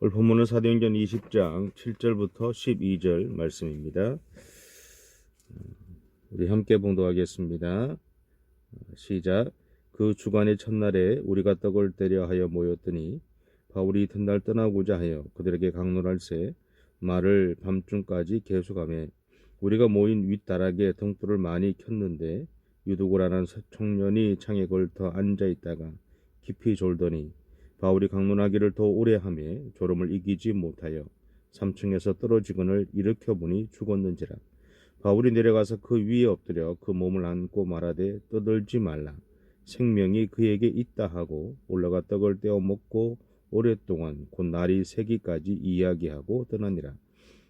오늘 본문은 사도행전 20장 7절부터 12절 말씀입니다. 우리 함께 봉독하겠습니다. 시작. 그 주간의 첫날에 우리가 떡을 때려 하여 모였더니 바울이 이튿날 떠나고자 하여 그들에게 강론할새 말을 밤중까지 계속하며 우리가 모인 윗다락에 등불을 많이 켰는데 유두고라는 청년이 창에 걸터 앉아 있다가 깊이 졸더니 바울이 강론하기를 더 오래 하며 졸음을 이기지 못하여 3층에서 떨어지거늘 일으켜 보니 죽었는지라. 바울이 내려가서 그 위에 엎드려 그 몸을 안고 말하되 떠들지 말라. 생명이 그에게 있다 하고 올라가 떡을 떼어 먹고 오랫동안 곧 날이 새기까지 이야기하고 떠나니라.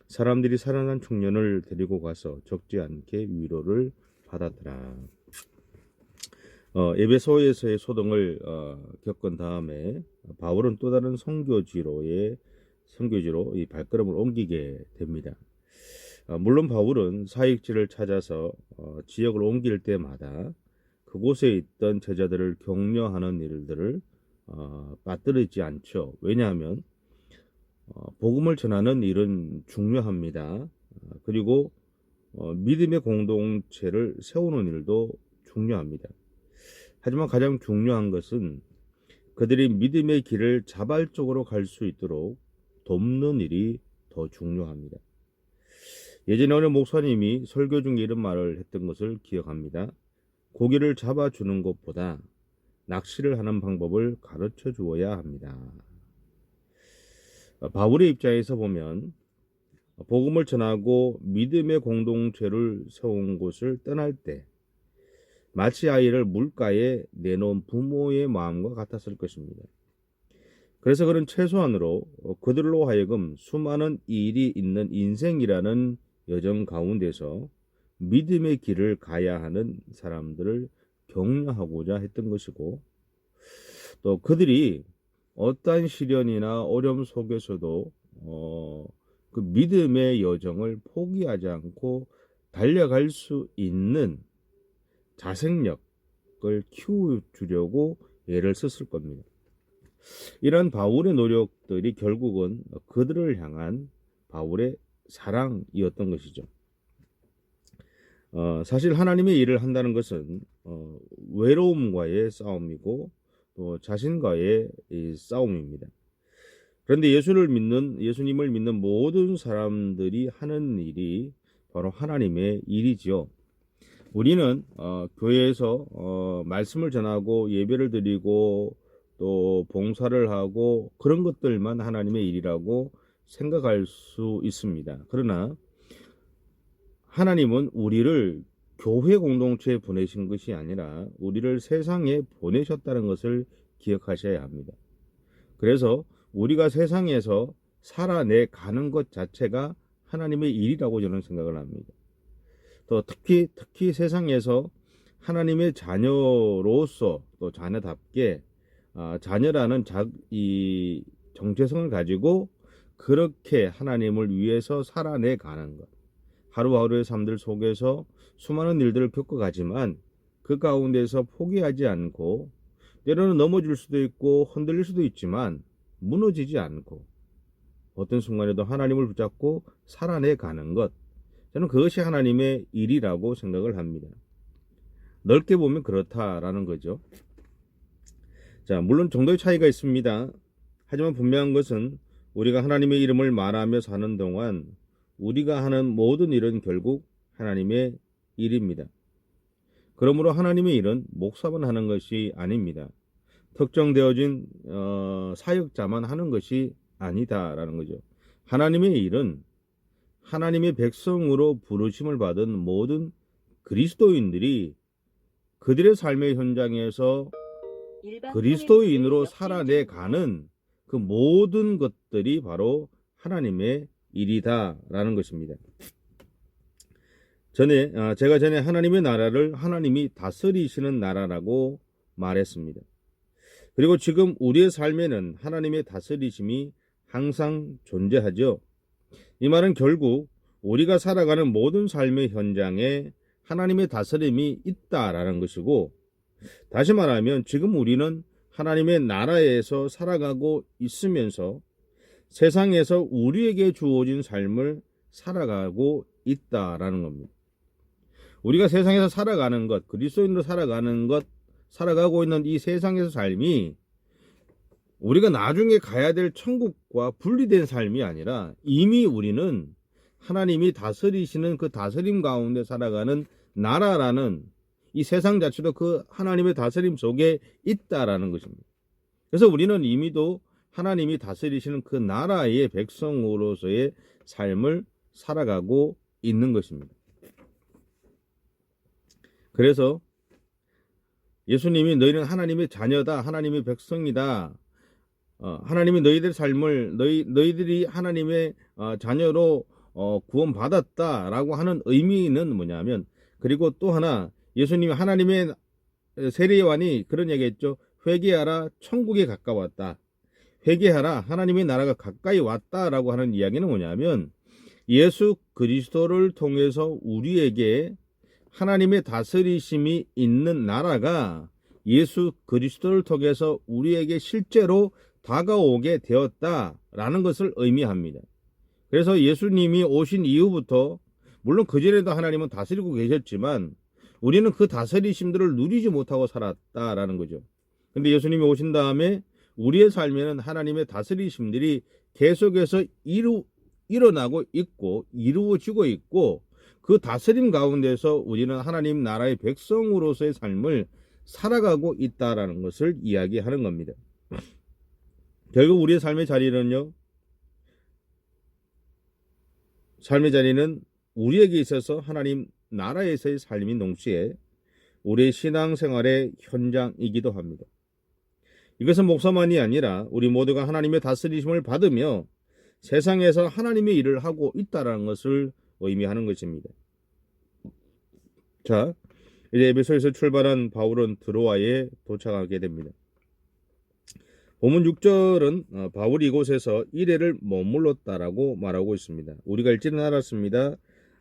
사람들이 살아난 청년을 데리고 가서 적지 않게 위로를 받았더라. 어, 에베소에서의 소동을 어, 겪은 다음에 바울은 또 다른 선교지로의 선교지로 이 발걸음을 옮기게 됩니다. 어, 물론 바울은 사익지를 찾아서 어, 지역을 옮길 때마다 그곳에 있던 제자들을 격려하는 일들을 어, 빠뜨리지 않죠. 왜냐하면 어, 복음을 전하는 일은 중요합니다. 어, 그리고 어, 믿음의 공동체를 세우는 일도 중요합니다. 하지만 가장 중요한 것은 그들이 믿음의 길을 자발적으로 갈 수 있도록 돕는 일이 더 중요합니다. 예전에 어느 목사님이 설교 중에 이런 말을 했던 것을 기억합니다. 고기를 잡아주는 것보다 낚시를 하는 방법을 가르쳐 주어야 합니다. 바울의 입장에서 보면 복음을 전하고 믿음의 공동체를 세운 곳을 떠날 때 마치 아이를 물가에 내놓은 부모의 마음과 같았을 것입니다. 그래서 그는 최소한으로 그들로 하여금 수많은 일이 있는 인생이라는 여정 가운데서 믿음의 길을 가야 하는 사람들을 격려하고자 했던 것이고 또 그들이 어떠한 시련이나 어려움 속에서도 어, 그 믿음의 여정을 포기하지 않고 달려갈 수 있는 자생력을 키워주려고 애를 썼을 겁니다. 이런 바울의 노력들이 결국은 그들을 향한 바울의 사랑이었던 것이죠. 어, 사실 하나님의 일을 한다는 것은 어, 외로움과의 싸움이고 또 자신과의 싸움입니다. 그런데 예수를 믿는 예수님을 믿는 모든 사람들이 하는 일이 바로 하나님의 일이지요. 우리는 어, 교회에서 어, 말씀을 전하고 예배를 드리고 또 봉사를 하고 그런 것들만 하나님의 일이라고 생각할 수 있습니다. 그러나 하나님은 우리를 교회 공동체에 보내신 것이 아니라 우리를 세상에 보내셨다는 것을 기억하셔야 합니다. 그래서 우리가 세상에서 살아내 가는 것 자체가 하나님의 일이라고 저는 생각을 합니다. 또 특히 특히 세상에서 하나님의 자녀로서 또 자녀답게 아, 자녀라는 자, 이 정체성을 가지고 그렇게 하나님을 위해서 살아내 가는 것. 하루하루의 삶들 속에서 수많은 일들을 겪어가지만 그 가운데서 포기하지 않고 때로는 넘어질 수도 있고 흔들릴 수도 있지만 무너지지 않고 어떤 순간에도 하나님을 붙잡고 살아내 가는 것. 저는 그것이 하나님의 일이라고 생각을 합니다. 넓게 보면 그렇다라는 거죠. 자, 물론 정도의 차이가 있습니다. 하지만 분명한 것은 우리가 하나님의 이름을 말하며 사는 동안 우리가 하는 모든 일은 결국 하나님의 일입니다. 그러므로 하나님의 일은 목사만 하는 것이 아닙니다. 특정되어진 어, 사역자만 하는 것이 아니다라는 거죠. 하나님의 일은 하나님의 백성으로 부르심을 받은 모든 그리스도인들이 그들의 삶의 현장에서 그리스도인으로 살아내 가는 그 모든 것들이 바로 하나님의 일이다라는 것입니다. 전에 아, 제가 전에 하나님의 나라를 하나님이 다스리시는 나라라고 말했습니다. 그리고 지금 우리의 삶에는 하나님의 다스리심이 항상 존재하죠. 이 말은 결국 우리가 살아가는 모든 삶의 현장에 하나님의 다스림이 있다라는 것이고 다시 말하면 지금 우리는 하나님의 나라에서 살아가고 있으면서 세상에서 우리에게 주어진 삶을 살아가고 있다라는 겁니다. 우리가 세상에서 살아가는 것, 그리스도인으로 살아가는 것, 살아가고 있는 이 세상에서 삶이 우리가 나중에 가야 될 천국과 분리된 삶이 아니라 이미 우리는 하나님이 다스리시는 그 다스림 가운데 살아가는 나라라는 이 세상 자체도 그 하나님의 다스림 속에 있다라는 것입니다. 그래서 우리는 이미도 하나님이 다스리시는 그 나라의 백성으로서의 삶을 살아가고 있는 것입니다. 그래서 예수님이 너희는 하나님의 자녀다, 하나님의 백성이다. 어, 하나님이 너희들 삶을 너희 너희들이 하나님의 어, 자녀로 어, 구원받았다라고 하는 의미는 뭐냐면 그리고 또 하나 예수님이 하나님의 세례요한이 그런 얘기했죠. 회개하라 천국에 가까웠다. 회개하라 하나님의 나라가 가까이 왔다라고 하는 이야기는 뭐냐면 예수 그리스도를 통해서 우리에게 하나님의 다스리심이 있는 나라가 예수 그리스도를 통해서 우리에게 실제로 다가오게 되었다라는 것을 의미합니다. 그래서 예수님이 오신 이후부터 물론 그전에도 하나님은 다스리고 계셨지만 우리는 그 다스리심들을 누리지 못하고 살았다라는 거죠. 근데 예수님이 오신 다음에 우리의 삶에는 하나님의 다스리심들이 계속해서 이루, 일어나고 있고 이루어지고 있고 그 다스림 가운데서 우리는 하나님 나라의 백성으로서의 삶을 살아가고 있다라는 것을 이야기하는 겁니다. 결국 우리의 삶의 자리는요. 삶의 자리는 우리에게 있어서 하나님 나라에서의 삶인 동시에 우리의 신앙생활의 현장이기도 합니다. 이것은 목사만이 아니라 우리 모두가 하나님의 다스리심을 받으며 세상에서 하나님의 일을 하고 있다는 것을 의미하는 것입니다. 자, 이제 에베소에서 출발한 바울은 드로아에 도착하게 됩니다. 본문 6절은 어, 바울이 이곳에서 이래를 머물렀다라고 말하고 있습니다. 우리가 읽지는 않았습니다.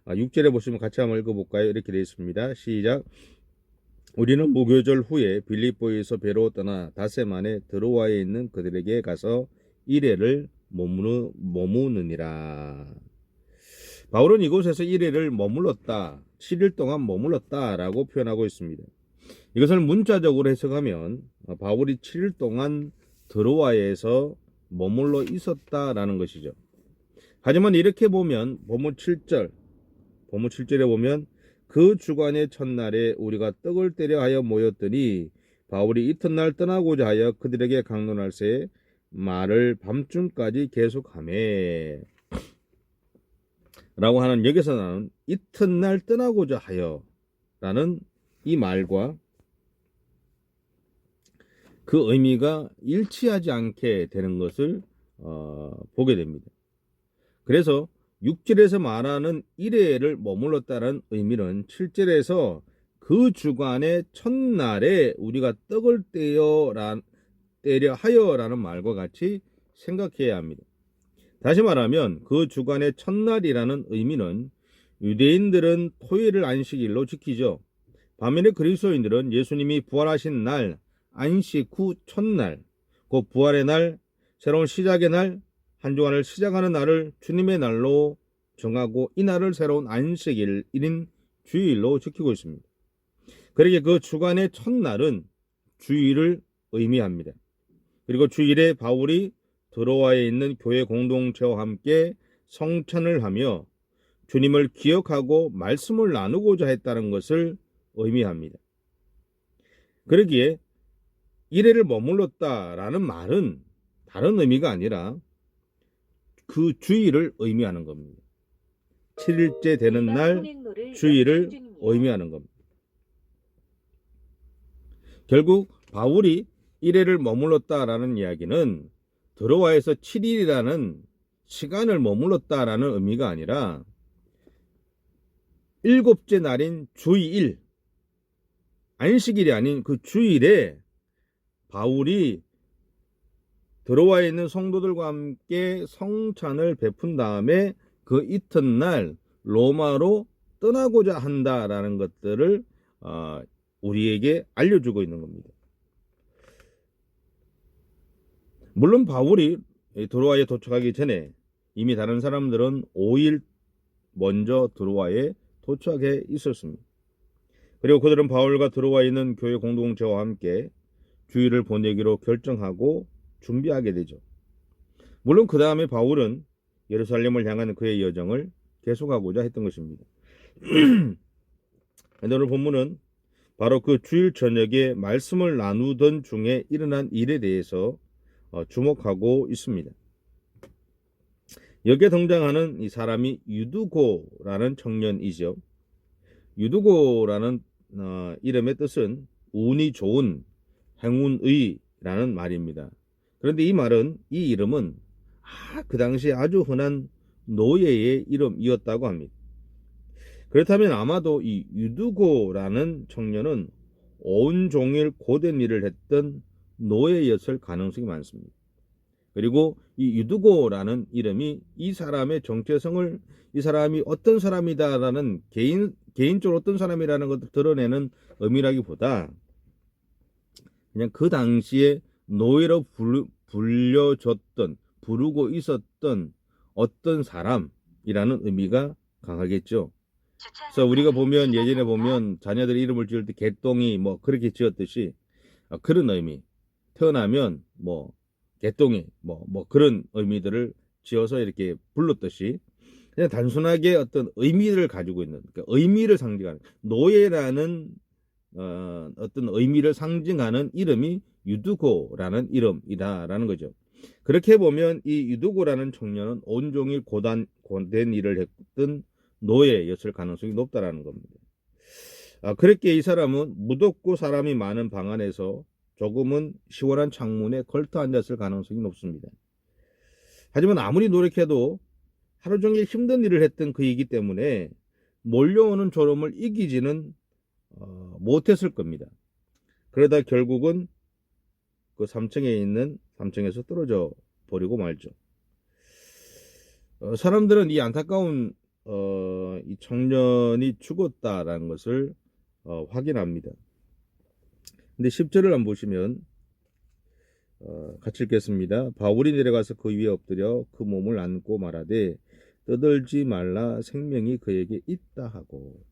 6절에 아, 보시면 같이 한번 읽어볼까요? 이렇게 되어 있습니다. 시작. 우리는 무교절 후에 빌립보에서 배로 떠나 다세 만에 드로아에 있는 그들에게 가서 이래를 머무르, 머무느니라. 바울은 이곳에서 이래를 머물렀다. 7일 동안 머물렀다라고 표현하고 있습니다. 이것을 문자적으로 해석하면 어, 바울이 7일 동안 드로아에서 머물러 있었다라는 것이죠. 하지만 이렇게 보면 본문 7절, 본문 7절에 보면 그 주간의 첫날에 우리가 떡을 때려 하여 모였더니 바울이 이튿날 떠나고자 하여 그들에게 강론할새 말을 밤중까지 계속하매 라고 하는 여기서 나는 이튿날 떠나고자 하여 라는 이 말과 그 의미가 일치하지 않게 되는 것을 어, 보게 됩니다. 그래서 6절에서 말하는 일회를 머물렀다는 의미는 7절에서 그 주간의 첫날에 우리가 떡을 떼어 때려 하여라는 말과 같이 생각해야 합니다. 다시 말하면 그 주간의 첫날이라는 의미는 유대인들은 토요일을 안식일로 지키죠. 반면에 그리스도인들은 예수님이 부활하신 날 안식 후 첫날, 곧 부활의 날, 새로운 시작의 날, 한 주간을 시작하는 날을 주님의 날로 정하고 이 날을 새로운 안식일, 인 주일로 지키고 있습니다. 그러기에 그 주간의 첫날은 주일을 의미합니다. 그리고 주일에 바울이 드로아에 있는 교회 공동체와 함께 성찬을 하며 주님을 기억하고 말씀을 나누고자 했다는 것을 의미합니다. 그러기에 이래를 머물렀다라는 말은 다른 의미가 아니라 그 주의를 의미하는 겁니다. 7일째 되는 날 주의를 의미하는 겁니다. 결국 바울이 이래를 머물렀다라는 이야기는 드로아에서 7일이라는 시간을 머물렀다라는 의미가 아니라 일곱째 날인 주일 안식일이 아닌 그 주일에 바울이 들어와 있는 성도들과 함께 성찬을 베푼 다음에 그 이튿날 로마로 떠나고자 한다라는 것들을 어, 우리에게 알려주고 있는 겁니다. 물론 바울이 이 드로아에 도착하기 전에 이미 다른 사람들은 5일 먼저 드로아에 도착해 있었습니다. 그리고 그들은 바울과 드로아에 있는 교회 공동체와 함께 주의를 보내기로 결정하고 준비하게 되죠. 물론 그 다음에 바울은 예루살렘을 향하는 그의 여정을 계속하고자 했던 것입니다. 오늘 본문은 바로 그 주일 저녁에 말씀을 나누던 중에 일어난 일에 대해서 어, 주목하고 있습니다. 여기에 등장하는 이 사람이 유두고라는 청년이죠. 유두고라는 어, 이름의 뜻은 운이 좋은 행운의라는 말입니다. 그런데 이 말은 이 이름은 아, 그 당시에 아주 흔한 노예의 이름이었다고 합니다. 그렇다면 아마도 이 유두고라는 청년은 온종일 고된 일을 했던 노예였을 가능성이 많습니다. 그리고 이 유두고라는 이름이 이 사람의 정체성을 이 사람이 어떤 사람이다라는 개인 개인적으로 어떤 사람이라는 것을 드러내는 의미라기보다 그냥 그 당시에 노예로 불, 불려졌던 부르고 있었던 어떤 사람이라는 의미가 강하겠죠. 그래서 우리가 보면 예전에 보면 자녀들 이름을 지을 때 개똥이 뭐 그렇게 지었듯이 아, 그런 의미 태어나면 뭐 개똥이 뭐 뭐 그런 의미들을 지어서 이렇게 불렀듯이 그냥 단순하게 어떤 의미를 가지고 있는 그러니까 의미를 상징하는 노예라는 어, 어떤 의미를 상징하는 이름이 유두고라는 이름이다라는 거죠. 그렇게 보면 이 유두고라는 청년은 온종일 고단 고된 일을 했던 노예였을 가능성이 높다라는 겁니다. 아, 그렇게 이 사람은 무덥고 사람이 많은 방 안에서 조금은 시원한 창문에 걸터 앉았을 가능성이 높습니다. 하지만 아무리 노력해도 하루 종일 힘든 일을 했던 그이기 때문에 몰려오는 졸음을 이기지는 어, 못했을 겁니다. 그러다 결국은 그 3층에 있는 3층에서 떨어져 버리고 말죠. 어, 사람들은 이 안타까운 어, 이 청년이 죽었다라는 것을 어, 확인합니다. 근데 10절을 한번 보시면 어, 같이 읽겠습니다. 바울이 내려가서 그 위에 엎드려 그 몸을 안고 말하되 떠들지 말라 생명이 그에게 있다 하고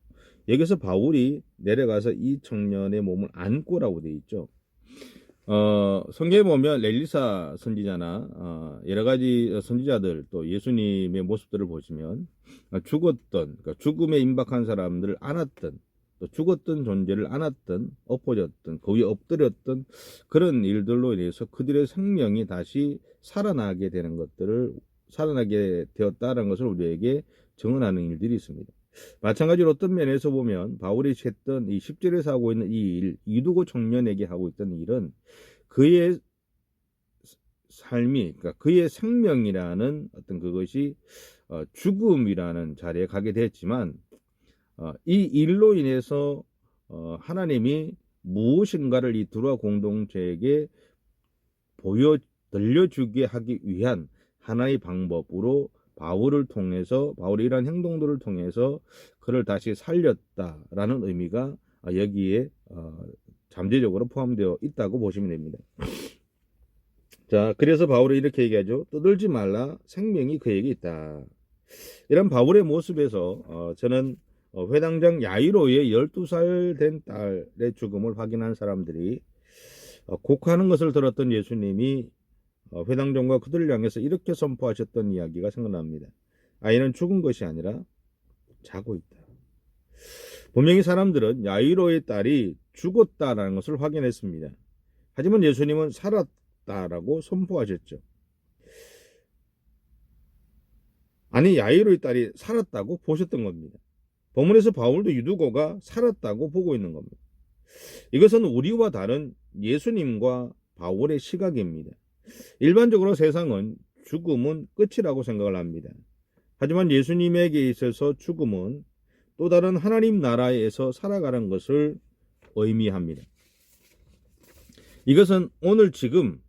여기서 바울이 내려가서 이 청년의 몸을 안고라고 되어 있죠. 어, 성경에 보면 렐리사 선지자나 어, 여러 가지 선지자들 또 예수님의 모습들을 보시면 죽었던 그러니까 죽음에 임박한 사람들을 안았던 또 죽었던 존재를 안았던 엎어졌던 그 위에 엎드렸던 그런 일들로 인해서 그들의 생명이 다시 살아나게 되는 것들을 살아나게 되었다는 것을 우리에게 증언하는 일들이 있습니다. 마찬가지로 어떤 면에서 보면 바울이 했던 이 10절에서 하고 있는 이 일, 이두고 청년에게 하고 있던 일은 그의 삶이, 그러니까 그의 생명이라는 어떤 그것이 어, 죽음이라는 자리에 가게 됐지만 어, 이 일로 인해서 어, 하나님이 무엇인가를 이 두라 공동체에게 보여 들려주게 하기 위한 하나의 방법으로 바울을 통해서 바울이 이러한 행동들을 통해서 그를 다시 살렸다라는 의미가 여기에 어, 잠재적으로 포함되어 있다고 보시면 됩니다. 자, 그래서 바울이 이렇게 얘기하죠. 떠들지 말라 생명이 그에게 있다. 이런 바울의 모습에서 어, 저는 어, 회당장 야이로의 12살 된 딸의 죽음을 확인한 사람들이 어, 곡하는 것을 들었던 예수님이 어, 회당장과 그들을 향해서 이렇게 선포하셨던 이야기가 생각납니다. 아이는 죽은 것이 아니라 자고 있다. 분명히 사람들은 야이로의 딸이 죽었다라는 것을 확인했습니다. 하지만 예수님은 살았다라고 선포하셨죠. 아니 야이로의 딸이 살았다고 보셨던 겁니다. 본문에서 바울도 유두고가 살았다고 보고 있는 겁니다. 이것은 우리와 다른 예수님과 바울의 시각입니다. 일반적으로 세상은 죽음은 끝이라고 생각을 합니다. 하지만 예수님에게 있어서 죽음은 또 다른 하나님 나라에서 살아가는 것을 의미합니다. 이것은 오늘 지금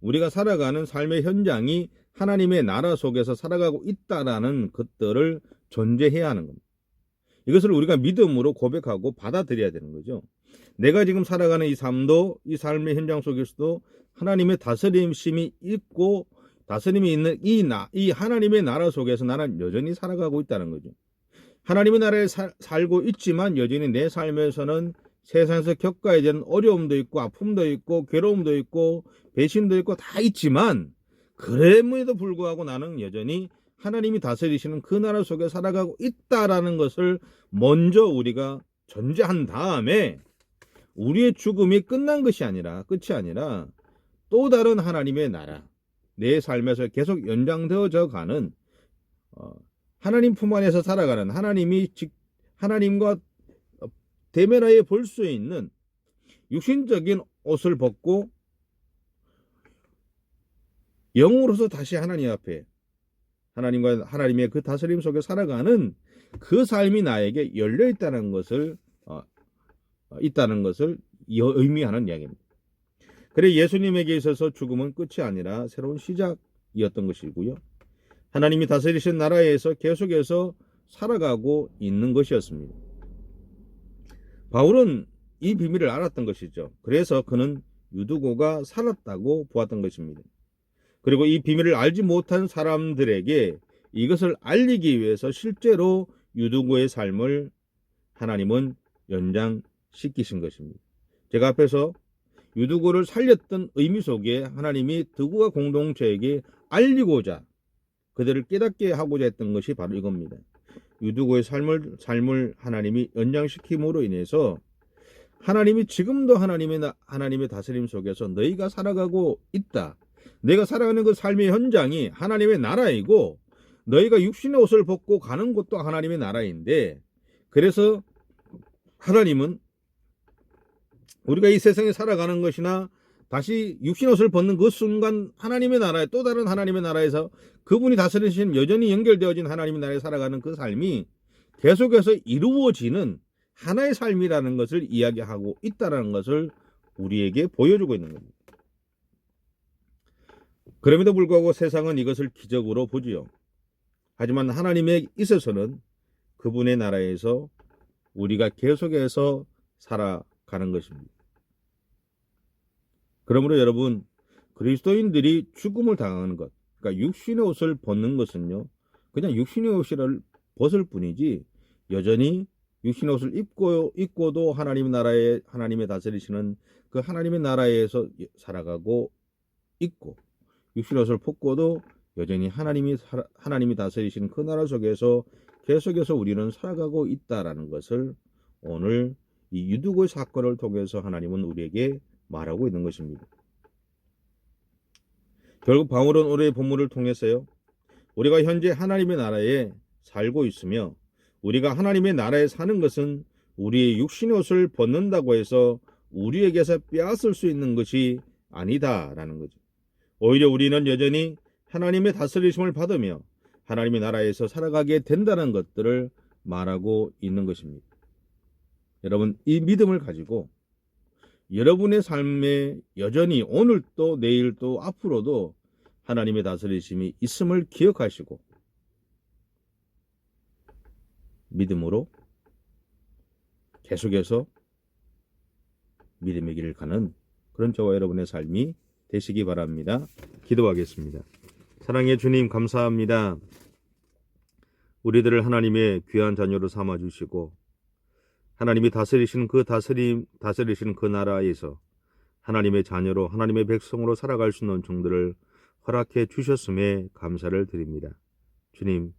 우리가 살아가는 삶의 현장이 하나님의 나라 속에서 살아가고 있다라는 것들을 존재해야 하는 겁니다. 이것을 우리가 믿음으로 고백하고 받아들여야 되는 거죠. 내가 지금 살아가는 이 삶도 이 삶의 현장 속에서도 하나님의 다스림심이 있고 다스림이 있는 이 나, 이 하나님의 나라 속에서 나는 여전히 살아가고 있다는 거죠. 하나님의 나라에 살, 살고 있지만 여전히 내 삶에서는 세상에서 겪어야 되는 어려움도 있고 아픔도 있고 괴로움도 있고 배신도 있고 다 있지만 그럼에도 불구하고 나는 여전히 하나님이 다스리시는 그 나라 속에 살아가고 있다라는 것을 먼저 우리가 전제한 다음에 우리의 죽음이 끝난 것이 아니라 끝이 아니라 또 다른 하나님의 나라 내 삶에서 계속 연장되어져 가는 어, 하나님 품 안에서 살아가는 하나님이 직 하나님과 대면하여 볼 수 있는 육신적인 옷을 벗고 영으로서 다시 하나님 앞에 하나님과 하나님의 그 다스림 속에 살아가는 그 삶이 나에게 열려 있다는 것을 어, 어, 있다는 것을 여- 의미하는 이야기입니다. 그래 예수님에게 있어서 죽음은 끝이 아니라 새로운 시작이었던 것이고요. 하나님이 다스리신 나라에서 계속해서 살아가고 있는 것이었습니다. 바울은 이 비밀을 알았던 것이죠. 그래서 그는 유두고가 살았다고 보았던 것입니다. 그리고 이 비밀을 알지 못한 사람들에게 이것을 알리기 위해서 실제로 유두고의 삶을 하나님은 연장 시키신 것입니다. 제가 앞에서 유두고를 살렸던 의미 속에 하나님이 드고가 공동체에게 알리고자 그들을 깨닫게 하고자 했던 것이 바로 이겁니다. 유두고의 삶을 삶을 하나님이 연장시킴으로 인해서 하나님이 지금도 하나님의 나- 하나님의 다스림 속에서 너희가 살아가고 있다. 내가 살아가는 그 삶의 현장이 하나님의 나라이고 너희가 육신의 옷을 벗고 가는 곳도 하나님의 나라인데 그래서 하나님은 우리가 이 세상에 살아가는 것이나 다시 육신의 옷을 벗는 그 순간 하나님의 나라에 또 다른 하나님의 나라에서 그분이 다스리신 여전히 연결되어진 하나님의 나라에 살아가는 그 삶이 계속해서 이루어지는 하나의 삶이라는 것을 이야기하고 있다는 것을 우리에게 보여주고 있는 겁니다. 그럼에도 불구하고 세상은 이것을 기적으로 보지요. 하지만 하나님에 있어서는 그분의 나라에서 우리가 계속해서 살아 가는 것입니다. 그러므로 여러분 그리스도인들이 죽음을 당하는 것, 그러니까 육신의 옷을 벗는 것은요, 그냥 육신의 옷을 벗을 뿐이지 여전히 육신의 옷을 입고 입고도 하나님의 나라에 하나님의 다스리시는 그 하나님의 나라에서 살아가고 있고 육신의 옷을 벗고도 여전히 하나님이 하나님이 다스리시는 그 나라 속에서 계속해서 우리는 살아가고 있다라는 것을 오늘 이 유두고의 사건을 통해서 하나님은 우리에게 말하고 있는 것입니다. 결국 바울은 오늘의 본문을 통해서요. 우리가 현재 하나님의 나라에 살고 있으며 우리가 하나님의 나라에 사는 것은 우리의 육신의 옷을 벗는다고 해서 우리에게서 빼앗을 수 있는 것이 아니다라는 거죠. 오히려 우리는 여전히 하나님의 다스리심을 받으며 하나님의 나라에서 살아가게 된다는 것들을 말하고 있는 것입니다. 여러분, 이 믿음을 가지고 여러분의 삶에 여전히 오늘도 내일도 앞으로도 하나님의 다스리심이 있음을 기억하시고 믿음으로 계속해서 믿음의 길을 가는 그런 저와 여러분의 삶이 되시기 바랍니다. 기도하겠습니다. 사랑의 주님 감사합니다. 우리들을 하나님의 귀한 자녀로 삼아 주시고 하나님이 다스리시는 그 다스림 다스리시는 그 나라에서 하나님의 자녀로 하나님의 백성으로 살아갈 수 있는 종들을 허락해 주셨음에 감사를 드립니다. 주님,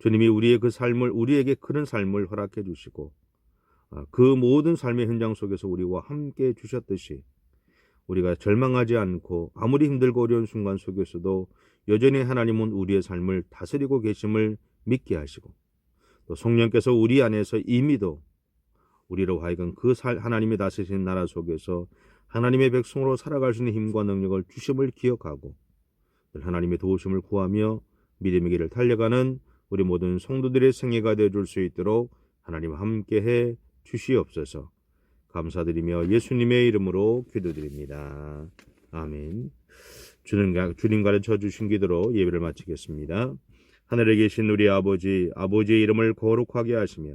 주님이 우리의 그 삶을 우리에게 그런 삶을 허락해 주시고 아, 그 모든 삶의 현장 속에서 우리와 함께 주셨듯이 우리가 절망하지 않고 아무리 힘들고 어려운 순간 속에서도 여전히 하나님은 우리의 삶을 다스리고 계심을 믿게 하시고 또 성령께서 우리 안에서 이미도 우리로 하여금 그 살, 하나님의 다스리신 나라 속에서 하나님의 백성으로 살아갈 수 있는 힘과 능력을 주심을 기억하고 늘 하나님의 도우심을 구하며 믿음의 길을 달려가는 우리 모든 성도들의 생애가 되어줄 수 있도록 하나님 함께해 주시옵소서. 감사드리며 예수님의 이름으로 기도드립니다. 아멘. 주님, 주님 가르쳐 주신 기도로 예배를 마치겠습니다. 하늘에 계신 우리 아버지, 아버지의 이름을 거룩하게 하시며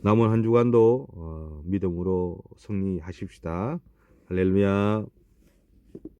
남은 한 주간도 어, 믿음으로 승리하십시다. 할렐루야.